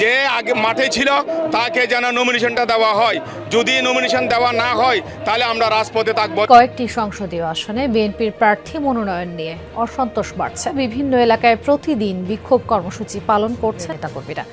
যে আগে মাঠে ছিল তাকে যেন নমিনেশনটা দেওয়া হয়। যদি নমিনেশন দেওয়া না হয় তাহলে আমরা রাজপথে থাকব। কয়েকটি সংসদীয় আসনে বিএনপির প্রার্থী মনোনয়ন নিয়ে অসন্তোষ বাড়ছে। বিভিন্ন এলাকায় প্রতিদিন বিক্ষোভ কর্মসূচি পালন করছে নেতাকর্মীরা।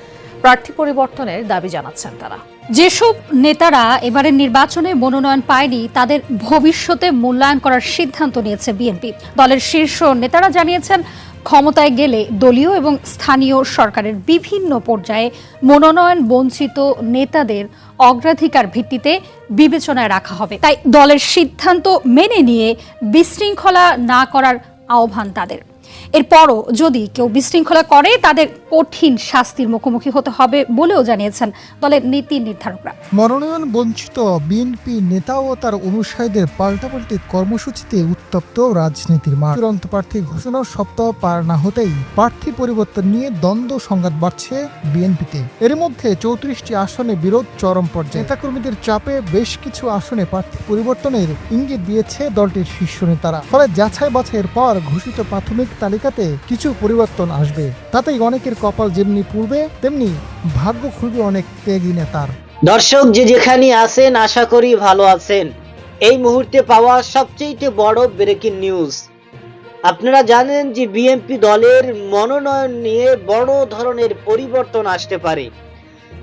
প্রার্থী পরিবর্তনের দাবি জানাচ্ছেন তারা। যেসব নেতারা এবারের নির্বাচনে মনোনয়ন পায়নি তাদের ভবিষ্যতে মূল্যায়ন করার সিদ্ধান্ত নিয়েছে বিএনপি। দলের শীর্ষ নেতারা জানিয়েছেন ক্ষমতায় গেলে দলীয় এবং স্থানীয় সরকারের বিভিন্ন পর্যায়ে মনোনয়ন বঞ্চিত নেতাদের অগ্রাধিকার ভিত্তিতে বিবেচনায় রাখা হবে। তাই দলের সিদ্ধান্ত মেনে নিয়ে বিশৃঙ্খলা না করার আহ্বান তাদের। এরপরও যদি কেউ বিশৃঙ্খলা করে, তাদের কঠিন শাস্তির মুখোমুখি হতে হবে বলেও জানিয়েছেন দলের নীতি নির্ধারকরা। মনোনয়ন বঞ্চিত বিএনপি নেতা ও তার অনুসারীদের পাল্টাপাল্টি কর্মসূচিতে উত্তপ্ত রাজনীতির মাঠ। চূড়ান্ত প্রার্থী ঘোষণার সপ্তাহ পার না হতেই প্রার্থী পরিবর্তন নিয়ে দ্বন্দ্ব সংঘাত বাড়ছে বিএনপিতে। এর মধ্যে চৌত্রিশটি আসনে বিরোধ চরম পর্যায়ে। নেতাকর্মীদের চাপে বেশ কিছু আসনে প্রার্থী পরিবর্তনের ইঙ্গিত দিয়েছে দলটির শীর্ষ নেতারা। ফলে যাচাই বাছাইয়ের পর ঘোষিত প্রাথমিক তালিকাতে কিছু পরিবর্তন আসবে। তাতেই অনেকের কপাল যেমনি পূর্বে তেমনি ভাগ্য খুলবে অনেক ত্যাগী নেতার। দর্শক, যে যেখানে আছেন, আশা করি ভালো আছেন। এই মুহূর্তে পাওয়া সবচেয়ে বড় ব্রেকিং নিউজ আপনারা জানেন যে বিএনপি দলের মনোনয়ন নিয়ে বড় ধরনের পরিবর্তন আসতে পারে।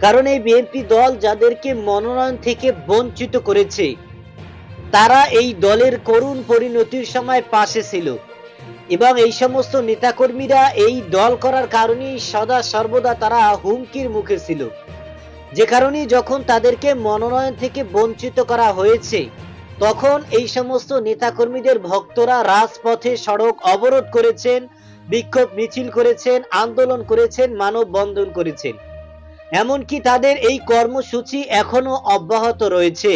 কারণ এই বিএনপি দল যাদেরকে মনোনয়ন থেকে বঞ্চিত করেছে, তারা এই দলের করুণ পরিণতির সময় পাশে ছিল। এবং এই সমস্ত নেতাকর্মীরা এই দল করার কারণেই সদা সর্বদা তারা হুমকির মুখে ছিল। যে কারণে যখন তাদেরকে মনোনয়ন থেকে বঞ্চিত করা হয়েছে, তখন এই সমস্ত নেতাকর্মীদের ভক্তরা রাজপথে সড়ক অবরোধ করেছেন, বিক্ষোভ মিছিল করেছেন, আন্দোলন করেছেন, মানববন্ধন করেছেন। এমনকি তাদের এই কর্মসূচি এখনও অব্যাহত রয়েছে।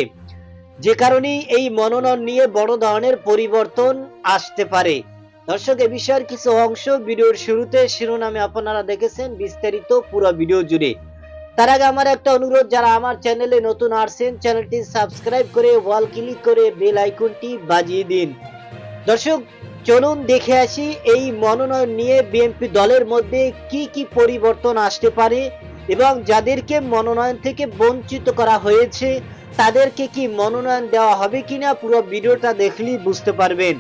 যে কারণেই এই মনোনয়ন নিয়ে বড় ধরনের পরিবর্তন আসতে পারে। দর্শক, এ বিষয়ের কিছু অংশ ভিডিওর শুরুতে শিরোনামে আপনারা দেখেছেন বিস্তারিত পুরো ভিডিও জুড়ে। তার আগে আমার একটা অনুরোধ, যারা আমার চ্যানেলে নতুন আসছেন, চ্যানেলটি সাবস্ক্রাইব করে ওয়াল ক্লিক করে বেল আইকনটি বাজিয়ে দিন। দর্শক, চলুন দেখে আসি এই মনোনয়ন নিয়ে বিএনপি দলের মধ্যে কি কি পরিবর্তন আসতে পারে এবং যাদেরকে মনোনয়ন থেকে বঞ্চিত করা হয়েছে, তাদেরকে কি মনোনয়ন দেওয়া হবে কিনা পুরো ভিডিওটা দেখলেই বুঝতে পারবেন।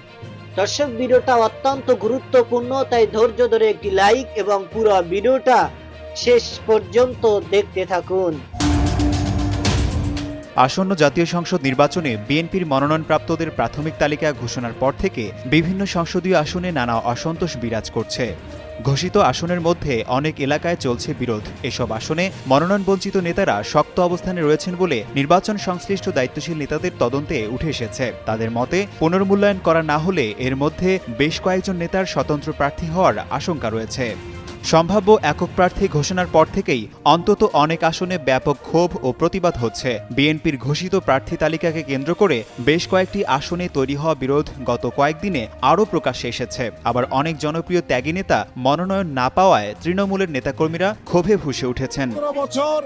দর্শক, ভিডিওটা অত্যন্ত গুরুত্বপূর্ণ, তাই ধৈর্য ধরে একটি লাইক এবং পুরো ভিডিওটা শেষ পর্যন্ত দেখতে থাকুন। আসন্ন জাতীয় সংসদ নির্বাচনে বিএনপির মনোনয়নপ্রাপ্তদের প্রাথমিক তালিকা ঘোষণার পর থেকে বিভিন্ন সংসদীয় আসনে নানা অসন্তোষ বিরাজ করছে। ঘোষিত আসনের মধ্যে অনেক এলাকায় চলছে বিরোধ। এসব আসনে মনোনয়ন বঞ্চিত নেতারা শক্ত অবস্থানে রয়েছেন বলে নির্বাচন সংশ্লিষ্ট দায়িত্বশীল নেতাদের তদন্তে উঠে এসেছে। তাদের মতে, পুনর্মূল্যায়ন করা না হলে এর মধ্যে বেশ কয়েকজন নেতার স্বতন্ত্র প্রার্থী হওয়ার আশঙ্কা রয়েছে। সম্ভাব্য একক প্রার্থী ঘোষণার পর থেকেই অন্তত অনেক আসনে ব্যাপক ক্ষোভ ও প্রতিবাদ হচ্ছে। বিএনপির ঘোষিত প্রার্থী তালিকাকে কেন্দ্র করে বেশ কয়েকটি আসনে তৈরি হওয়া বিরোধ গত কয়েকদিনে আরও প্রকাশ্যে এসেছে। আবার অনেক জনপ্রিয় ত্যাগী নেতা মনোনয়ন না পাওয়ায় তৃণমূলের নেতাকর্মীরা ক্ষোভে ফুসে উঠেছেন। বছর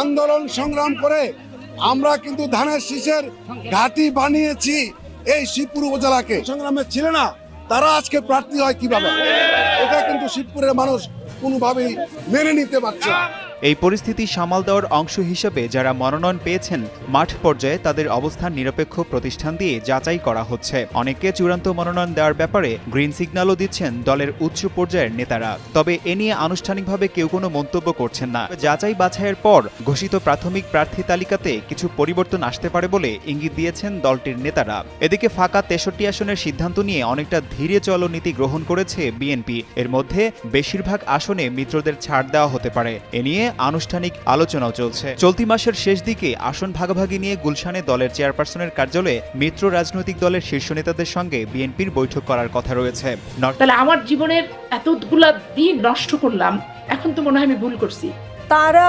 আন্দোলন সংগ্রাম করে আমরা কিন্তু ধানের শীষের ঘাঁটি বানিয়েছি এই শিবপুর উপজেলাকে। সংগ্রামে ছিল না। তারা আজকে প্রার্থী হয় কীভাবে? এটা কিন্তু শিবপুরের মানুষ কোনোভাবেই মেনে নিতে পারছে না। এই পরিস্থিতি সামাল দেওয়ার অংশ হিসেবে যারা মনোনয়ন পেয়েছেন, মাঠ পর্যায়ে তাদের অবস্থান নিরপেক্ষ প্রতিষ্ঠান দিয়ে যাচাই করা হচ্ছে। অনেককে চূড়ান্ত মনোনয়ন দেওয়ার ব্যাপারে গ্রিন সিগন্যালও দিচ্ছেন দলের উচ্চ পর্যায়ের নেতারা। তবে এ নিয়ে আনুষ্ঠানিকভাবে কেউ কোনো মন্তব্য করছেন না। যাচাই বাছাইয়ের পর ঘোষিত প্রাথমিক প্রার্থী তালিকাতে কিছু পরিবর্তন আসতে পারে বলে ইঙ্গিত দিয়েছেন দলটির নেতারা। এদিকে ফাঁকা তেষট্টি আসনের সিদ্ধান্ত নিয়ে অনেকটা ধীরে চলো নীতি গ্রহণ করেছে বিএনপি। এর মধ্যে বেশিরভাগ আসনে মিত্রদের ছাড় দেওয়া হতে পারে। এ নিয়ে আনুষ্ঠানিক আলোচনাও চলছে। চলতি মাসের শেষ দিকে আসন ভাগাভাগি নিয়ে গুলশানে দলের চেয়ারপারসনের কার্যালয়ে মিত্র রাজনৈতিক দলের শীর্ষ নেতাদের সঙ্গে বিএনপির বৈঠক করার কথা রয়েছে। তাহলে আমার জীবনের এতগুলা দিন নষ্ট করলাম এখন তো মনে হয় আমি ভুল করছি। তারা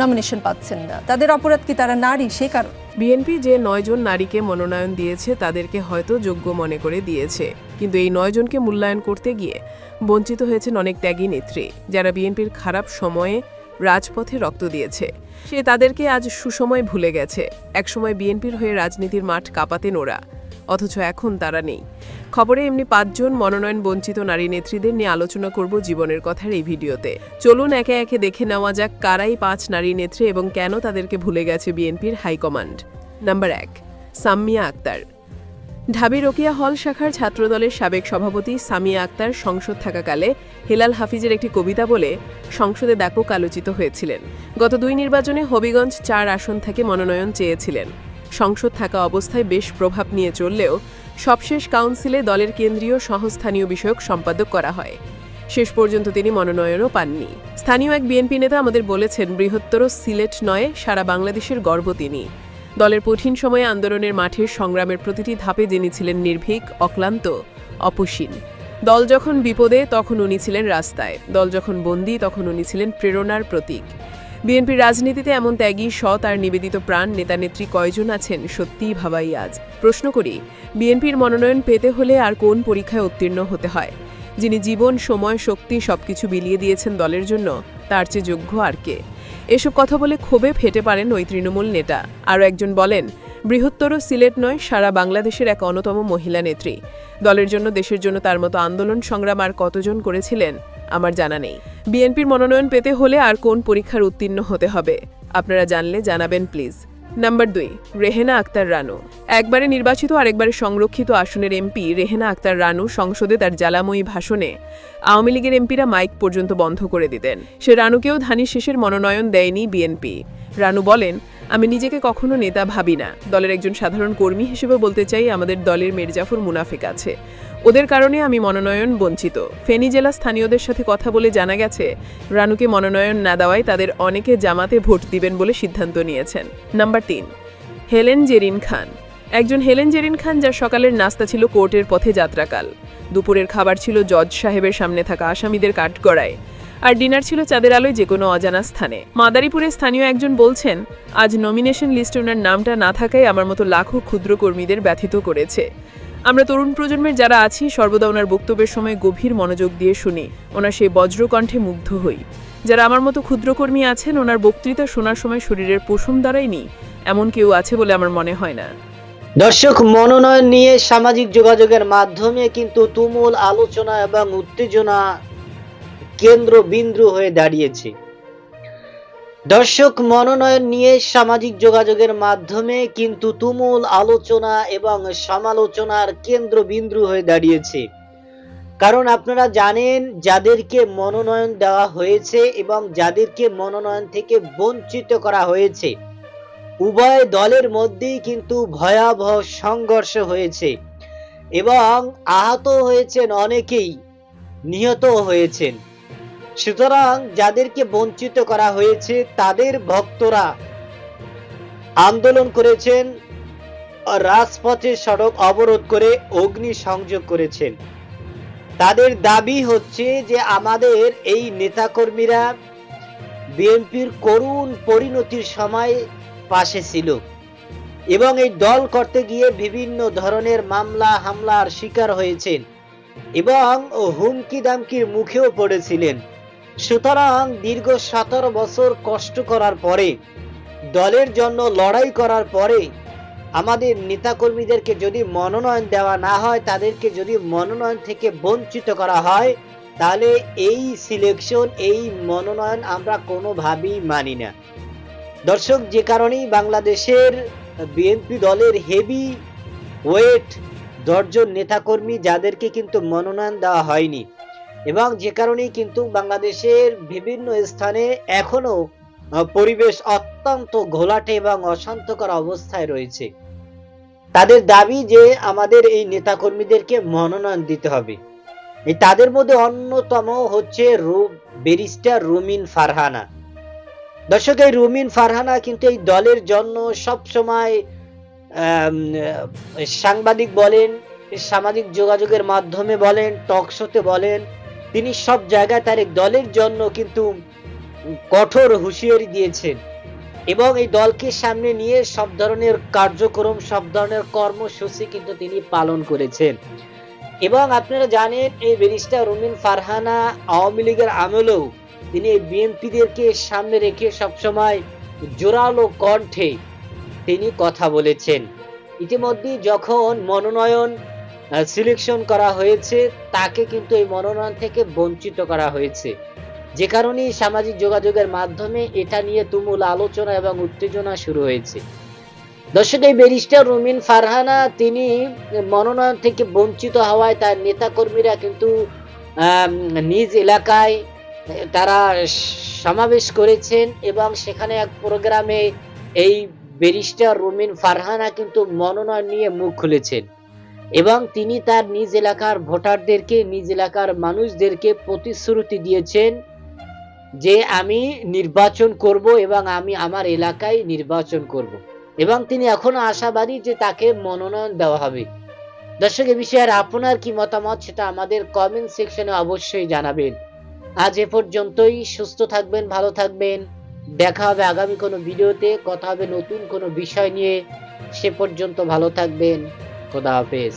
নমিনেশন পাচ্ছেন না। তাদের অপরাধ কি তারা নারী? সে কারণ বিএনপি যে নয়জন নারীকে মনোনয়ন দিয়েছে তাদেরকে হয়তো যোগ্য মনে করে দিয়েছে। কিন্তু এই নয়জনকে মূল্যায়ন করতে গিয়ে বঞ্চিত হয়েছেন অনেক ত্যাগী নেত্রী যারা বিএনপির খারাপ সময়ে রাজপথে রক্ত দিয়েছে। সে তাদেরকে আজ সুসময় ভুলে গেছে। একসময় বিএনপির হয়ে রাজনীতির মাঠ কাঁপাতেন ওরা। অথচ এখন তারা নেই। খবরে এমনি পাঁচজন মনোনয়ন বঞ্চিত নারী নেত্রীদের নিয়ে আলোচনা করব জীবনের কথার এই ভিডিওতে। চলুন একে একে দেখে নেওয়া যাক কারাই পাঁচ নারী নেত্রী এবং কেন তাদেরকে ভুলে গেছে বিএনপির হাইকমান্ড। নাম্বার এক, সাম্মিয়া আক্তার। ঢাবি রোকিয়া হল শাখার ছাত্রদলের সাবেক সভাপতি সামিয়া আক্তার সংসদ থাকাকালে হেলাল হাফিজের একটি কবিতা বলে সংসদে ব্যাপক আলোচিত হয়েছিলেন। গত দুই নির্বাচনে হবিগঞ্জ চার আসন থেকে মনোনয়ন চেয়েছিলেন। সংসদ থাকা অবস্থায় বেশ প্রভাব নিয়ে চললেও সবশেষ কাউন্সিলে দলের কেন্দ্রীয় সহস্থানীয় বিষয়ক সম্পাদক করা হয়। শেষ পর্যন্ত তিনি মনোনয়নও পাননি। স্থানীয় এক বিএনপি নেতা আমাদের বলেছেন, বৃহত্তর সিলেট নয়, সারা বাংলাদেশের গর্ব তিনি। দলের কঠিন সময়ে আন্দোলনের মাঠের সংগ্রামের প্রতিটি ধাপে যিনি ছিলেন নির্ভীক, অক্লান্ত, অপসীন। দল যখন বিপদে, তখন উনি ছিলেন রাস্তায়। দল যখন বন্দী, তখন উনি ছিলেন প্রেরণার প্রতীক। বিএনপির রাজনীতিতে এমন ত্যাগী, সৎ আর নিবেদিত প্রাণ নেতানেত্রী কয়জন আছেন সত্যিই ভাবাই আজ। প্রশ্ন করি, বিএনপির মনোনয়ন পেতে হলে আর কোন পরীক্ষায় উত্তীর্ণ হতে হয়? যিনি জীবন, সময়, শক্তি সবকিছু বিলিয়ে দিয়েছেন দলের জন্য, তার চেয়ে যোগ্য আর কে? এসব কথা বলে ক্ষোভে ফেটে পারেন ওই তৃণমূল নেতা। আরও একজন বলেন, বৃহত্তর সিলেট নয়, সারা বাংলাদেশের এক অন্যতম মহিলা নেত্রী। দলের জন্য দেশের জন্য তার মতো আন্দোলন সংগ্রাম আর কতজন করেছিলেন, আমার জানা নেই। বিএনপির মনোনয়ন পেতে হলে আর কোন পরীক্ষার উত্তীর্ণ হতে হবে? আপনারা জানলে জানাবেন, প্লিজ। নাম্বার দুই, রেহেনা আক্তার রানু। একবারে নির্বাচিত, আরেকবারে সংরক্ষিত আসনের এমপি রেহেনা আক্তার রানু সংসদে তার জ্বালাময়ী ভাষণে আওয়ামী লীগের এমপিরা মাইক পর্যন্ত বন্ধ করে দিতেন। সে রানুকেও ধানের শেষের মনোনয়ন দেয়নি বিএনপি রানু বলেন, আমি নিজেকে কখনো নেতা ভাবি না। দলের একজন সাধারণ কর্মী হিসেবে বলতে চাই, আমাদের দলের মির্জাফর মুনাফিক আছে। ওদের কারণে আমি মনোনয়ন বঞ্চিত। ফেনী জেলা স্থানীয়দের সাথে কথা বলে জানা গেছে, রানুকে মনোনয়ন না দেওয়ায় তাদের অনেকে জামাতে ভোট দিবেন বলে সিদ্ধান্ত নিয়েছেন। নাম্বার তিন, হেলেন জেরিন খান। একজন হেলেন জেরিন খান যার সকালের নাস্তা ছিল কোর্টের পথে যাত্রাকাল। দুপুরের খাবার ছিল জজ সাহেবের সামনে থাকা আসামিদের কাঠগড়ায়। আর ডিনার ছিল চাঁদের আলোয় যে কোনো অজানা স্থানে। মাদারীপুরের স্থানীয় একজন বলছেন, আজ নমিনেশন লিস্টে ওনার নামটা না থাকায় আমার মতো লাখো ক্ষুদ্র কর্মীদের ব্যথিত করেছে। আমরা তরুণ প্রজন্মের যারা আছি, সর্বদা ওনার বক্তব্যের সময় গভীর মনোযোগ দিয়ে শুনি। ওনার সেই বজ্রকণ্ঠে মুগ্ধ হই। যারা আমার মতো ক্ষুদ্রকর্মী আছেন, ওনার বক্তৃতা শোনার সময় শরীরের পোষণ দাঁড়ায়নি এমন কেউ আছে বলে আমার মনে হয় না। দর্শক, মনোনয়ন নিয়ে সামাজিক যোগাযোগের মাধ্যমে কিন্তু তুমুল আলোচনা এবং উত্তেজনা কেন্দ্রবিন্দু হয়ে দাঁড়িয়েছে। দর্শক মনোনয়ন নিয়ে সামাজিক যোগাযোগের মাধ্যমে কিন্তু তুমুল আলোচনা এবং সমালোচনার কেন্দ্রবিন্দু হয়ে দাঁড়িয়েছে। কারণ আপনারা জানেন, যাদেরকে মনোনয়ন দেওয়া হয়েছে এবং যাদেরকে মনোনয়ন থেকে বঞ্চিত করা হয়েছে, উভয় দলের মধ্যেই কিন্তু ভয়াবহ সংঘর্ষ হয়েছে এবং আহত হয়েছেন অনেকেই নিহত হয়েছেন। সুতরাং যাদেরকে বঞ্চিত করা হয়েছে, তাদের ভক্তরা আন্দোলন করেছেন, রাজপথে সড়ক অবরোধ করে অগ্নি সংযোগ করেছেন। তাদের দাবি হচ্ছে যে আমাদের এই নেতাকর্মীরা বিএনপির করুণ পরিণতির সময় পাশে ছিল এবং এই দল করতে গিয়ে বিভিন্ন ধরনের মামলা, হামলার শিকার হয়েছেন এবং হুমকি দামকির মুখেও পড়েছিলেন। সুতরাং দীর্ঘ সতেরো বছর কষ্ট করার পরে, দলের জন্য লড়াই করার পরে, আমাদের নেতাকর্মীদেরকে যদি মনোনয়ন দেওয়া না হয়, তাদেরকে যদি মনোনয়ন থেকে বঞ্চিত করা হয়, তাহলে এই সিলেকশন এই মনোনয়ন আমরা কোনোভাবেই মানি না। দর্শক, যে কারণেই বাংলাদেশের বিএনপি দলের হেভি ওয়েট দশজন নেতাকর্মী যাদেরকে কিন্তু মনোনয়ন দেওয়া হয়নি। এবং যে কারণেই কিন্তু বাংলাদেশের বিভিন্ন স্থানে এখনও পরিবেশ অত্যন্ত ঘোলাটে এবং অশান্তকর অবস্থায় রয়েছে। তাদের দাবি যে আমাদের এই নেতাকর্মীদেরকে মনোনয়ন দিতে হবে। তাদের মধ্যে অন্যতম হচ্ছে ব্যারিস্টার রুমিন ফারহানা। দর্শক, এই রুমিন ফারহানা কিন্তু এই দলের জন্য সব সময় সাংবাদিক বলেন, সামাজিক যোগাযোগের মাধ্যমে বলেন, টক শোতে বলেন তিনি সব জায়গায় তার দলের জন্য কিন্তু কঠোর হুঁশিয়ারি দিয়েছেন এবং এই দলকে সামনে নিয়ে সব ধরনের কার্যক্রম, সব ধরনের কর্মসূচি কিন্তু তিনি পালন করেছেন। এবং আপনারা জানেন, এই ব্যারিস্টার রুমিন ফারহানা আওয়ামী লীগের আমলেও তিনি বিএনপিদেরকে সামনে রেখে সবসময় জোরালো কণ্ঠে তিনি কথা বলেছেন। ইতিমধ্যে যখন মনোনয়ন সিলেকশন করা হয়েছে, তাকে কিন্তু এই মনোনয়ন থেকে বঞ্চিত করা হয়েছে। যে কারণে সামাজিক যোগাযোগের মাধ্যমে এটা নিয়ে তুমুল আলোচনা এবং উত্তেজনা শুরু হয়েছে। দর্শক, এই ব্যারিস্টার রুমিন ফারহানা, তিনি মনোনয়ন থেকে বঞ্চিত হওয়ায় তার নেতাকর্মীরা কিন্তু নিজ এলাকায় তারা সমাবেশ করেছেন এবং সেখানে এক প্রোগ্রামে এই ব্যারিস্টার রুমিন ফারহানা কিন্তু মনোনয়ন নিয়ে মুখ খুলেছেন। এবং তিনি তার নিজ এলাকার ভোটারদেরকে, নিজ এলাকার মানুষদেরকে প্রতিশ্রুতি দিয়েছেন যে আমি নির্বাচন করব এবং আমি আমার এলাকায় নির্বাচন করব। এবং তিনি এখনও আশাবাদী যে তাকে মনোনয়ন দেওয়া হবে। দর্শক, এ বিষয়ে আর আপনার কি মতামত সেটা আমাদের কমেন্ট সেকশনে অবশ্যই জানাবেন। আজ এ পর্যন্তই, সুস্থ থাকবেন, ভালো থাকবেন। দেখা হবে আগামী কোনো ভিডিওতে, কথা হবে নতুন কোনো বিষয় নিয়ে। সে পর্যন্ত ভালো থাকবেন। খোদা হাফেজ।